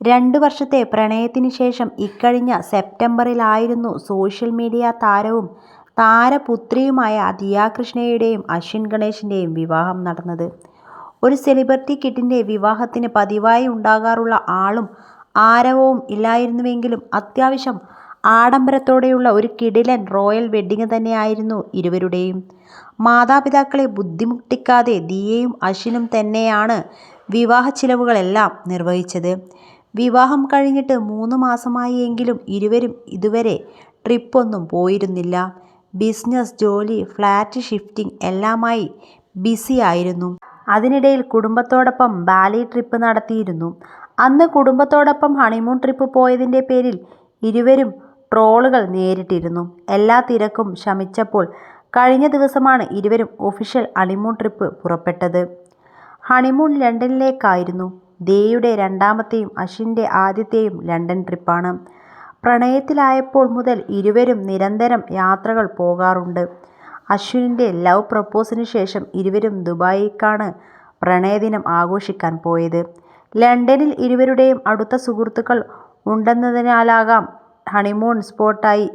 രണ്ട് വർഷത്തെ പ്രണയത്തിന് ശേഷം ഇക്കഴിഞ്ഞ സെപ്റ്റംബറിലായിരുന്നു സോഷ്യൽ മീഡിയ താരവും താരപുത്രിയുമായ ദിയ കൃഷ്ണയുടെയും അശ്വിൻ ഗണേശിന്റെയും വിവാഹം നടന്നത്. ഒരു സെലിബ്രിറ്റി കിഡിന്റെ വിവാഹത്തിന് പതിവായി ഉണ്ടാകാറുള്ള ആളും ആരവവും ഇല്ലായിരുന്നുവെങ്കിലും അത്യാവശ്യം ആഡംബരത്തോടെയുള്ള ഒരു കിടിലൻ റോയൽ വെഡ്ഡിംഗ് തന്നെയായിരുന്നു ഇരുവരുടെയും. മാതാപിതാക്കളെ ബുദ്ധിമുട്ടിക്കാതെ ദിയയും അശ്വിനും തന്നെയാണ് വിവാഹ ചിലവുകളെല്ലാം നിർവഹിച്ചത്. വിവാഹം കഴിഞ്ഞിട്ട് മൂന്ന് മാസമായി എങ്കിലും ഇരുവരും ഇതുവരെ ട്രിപ്പൊന്നും പോയിരുന്നില്ല. ബിസിനസ്, ജോലി, ഫ്ലാറ്റ് ഷിഫ്റ്റിംഗ് എല്ലാമായി ബിസിയായിരുന്നു. അതിനിടയിൽ കുടുംബത്തോടൊപ്പം ബാലി ട്രിപ്പ് നടത്തിയിരുന്നു. അന്ന് കുടുംബത്തോടൊപ്പം ഹണിമൂൺ ട്രിപ്പ് പോയതിന്റെ പേരിൽ ഇരുവരും ട്രോളുകൾ നേരിട്ടിരുന്നു. എല്ലാ തിരക്കും ശമിച്ചപ്പോൾ കഴിഞ്ഞ ദിവസമാണ് ഇരുവരും ഒഫീഷ്യൽ ഹണിമൂൺ ട്രിപ്പ് പുറപ്പെട്ടത്. ഹണിമൂൺ ലണ്ടനിലേക്കായിരുന്നു. ദിയയുടെ രണ്ടാമത്തെയും അശ്വിന്റെ ആദ്യത്തെയും ലണ്ടൻ ട്രിപ്പാണ്. പ്രണയത്തിലായപ്പോൾ മുതൽ ഇരുവരും നിരന്തരം യാത്രകൾ പോകാറുണ്ട്. അശ്വിനിന്റെ ലവ് പ്രപ്പോസിന് ശേഷം ഇരുവരും ദുബായിക്കാണ് പ്രണയദിനം ആഘോഷിക്കാൻ പോയത്. ലണ്ടനിൽ ഇരുവരുടെയും അടുത്ത സുഹൃത്തുക്കൾ ഉണ്ടെന്നതിനാലാകാം ഹണിമൂൺ സ്പോട്ടായി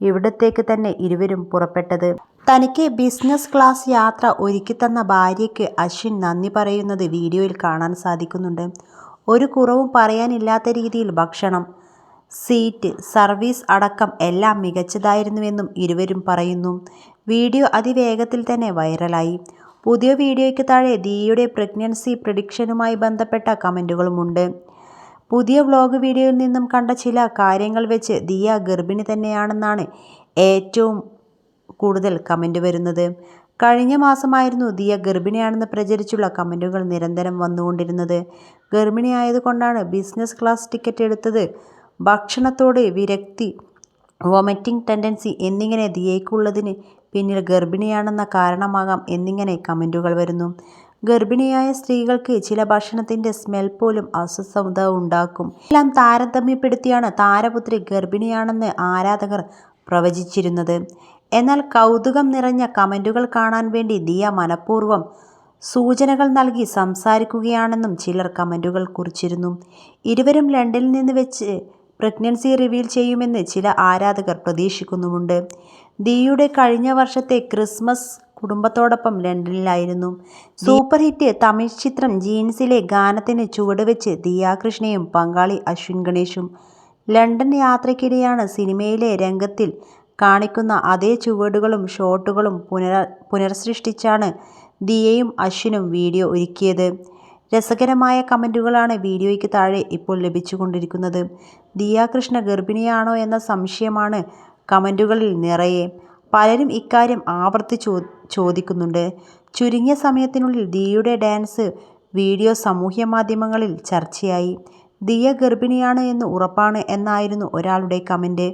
ഇവിടത്തേക്ക് തന്നെ ഇരുവരും പുറപ്പെട്ടത്. തനിക്ക് ബിസിനസ് ക്ലാസ് യാത്ര ഒരുക്കിത്തന്ന ഭാര്യയ്ക്ക് അശ്വിൻ നന്ദി പറയുന്നത് വീഡിയോയിൽ കാണാൻ സാധിക്കുന്നുണ്ട്. ഒരു കുറവും പറയാനില്ലാത്ത രീതിയിൽ ഭക്ഷണം, സീറ്റ് സർവീസ് അടക്കം എല്ലാം മികച്ചതായിരുന്നുവെന്നും ഇരുവരും പറയുന്നു. വീഡിയോ അതിവേഗത്തിൽ തന്നെ വൈറലായി. പുതിയ വീഡിയോയ്ക്ക് താഴെ ദിയയുടെ പ്രഗ്നൻസി പ്രഡിക്ഷനുമായി ബന്ധപ്പെട്ട കമന്റുകളുമുണ്ട് പുതിയ വ്ലോഗ് വീഡിയോയിൽ നിന്നും കണ്ട ചില കാര്യങ്ങൾ വെച്ച് ദിയ ഗർഭിണി തന്നെയാണെന്നാണ് ഏറ്റവും കൂടുതൽ കമന്റ് വരുന്നത്. കഴിഞ്ഞ മാസമായിരുന്നു ദിയ ഗർഭിണിയാണെന്ന് പ്രചരിച്ചുള്ള കമന്റുകൾ നിരന്തരം വന്നുകൊണ്ടിരുന്നത്. ഗർഭിണിയായതുകൊണ്ടാണ് ബിസിനസ് ക്ലാസ് ടിക്കറ്റ് എടുത്തത്, ഭക്ഷണത്തോട് വിരക്തി, വൊമിറ്റിംഗ് ടെൻഡൻസി എന്നിങ്ങനെ ദിയയ്ക്കുള്ളതിന് പിന്നിൽ ഗർഭിണിയാണെന്ന കാരണമാകാം എന്നിങ്ങനെ കമന്റുകൾ വരുന്നു. ഗർഭിണിയായ സ്ത്രീകൾക്ക് ചില ഭക്ഷണത്തിന്റെ സ്മെൽ പോലും അസ്വസ്ഥത ഉണ്ടാക്കും. എല്ലാം താരതമ്യപ്പെടുത്തിയാണ് താരപുത്രി ഗർഭിണിയാണെന്ന് ആരാധകർ പ്രവചിച്ചിരുന്നത്. എന്നാൽ കൗതുകം നിറഞ്ഞ കമന്റുകൾ കാണാൻ വേണ്ടി ദിയ മനഃപൂർവം സൂചനകൾ നൽകി സംസാരിക്കുകയാണെന്നും ചിലർ കമന്റുകൾ കുറിച്ചിരുന്നു. ഇരുവരും ലണ്ടനിൽ നിന്ന് വെച്ച് പ്രഗ്നൻസി റിവീൽ ചെയ്യുമെന്ന് ചില ആരാധകർ പ്രതീക്ഷിക്കുന്നുമുണ്ട്. ദിയുടെ കഴിഞ്ഞ വർഷത്തെ ക്രിസ്മസ് കുടുംബത്തോടൊപ്പം ലണ്ടനിലായിരുന്നു. സൂപ്പർ ഹിറ്റ് തമിഴ് ചിത്രം ജീൻസിലെ ഗാനത്തിന് ചുവടുവെച്ച് ദിയാകൃഷ്ണയും പങ്കാളി അശ്വിൻ ഗണേഷും. ലണ്ടൻ യാത്രയ്ക്കിടെയാണ് സിനിമയിലെ രംഗത്തിൽ കാണിക്കുന്ന അതേ ചുവടുകളും ഷോട്ടുകളും പുനഃസൃഷ്ടിച്ചാണ് ദിയയും അശ്വിനും വീഡിയോ ഒരുക്കിയത്. രസകരമായ കമന്റുകളാണ് വീഡിയോയ്ക്ക് താഴെ ഇപ്പോൾ ലഭിച്ചുകൊണ്ടിരിക്കുന്നത്. ദിയ കൃഷ്ണ ഗർഭിണിയാണോ എന്ന സംശയമാണ് കമന്റുകളിൽ നിറയെ. പലരും ഇക്കാര്യം ആവർത്തി ചോദിക്കുന്നുണ്ട്. ചുരുങ്ങിയ സമയത്തിനുള്ളിൽ ദിയയുടെ ഡാൻസ് വീഡിയോ സാമൂഹ്യമാധ്യമങ്ങളിൽ ചർച്ചയായി. ദിയ ഗർഭിണിയാണ് എന്ന് ഉറപ്പാണ് എന്നായിരുന്നു ഒരാളുടെ കമന്റ്.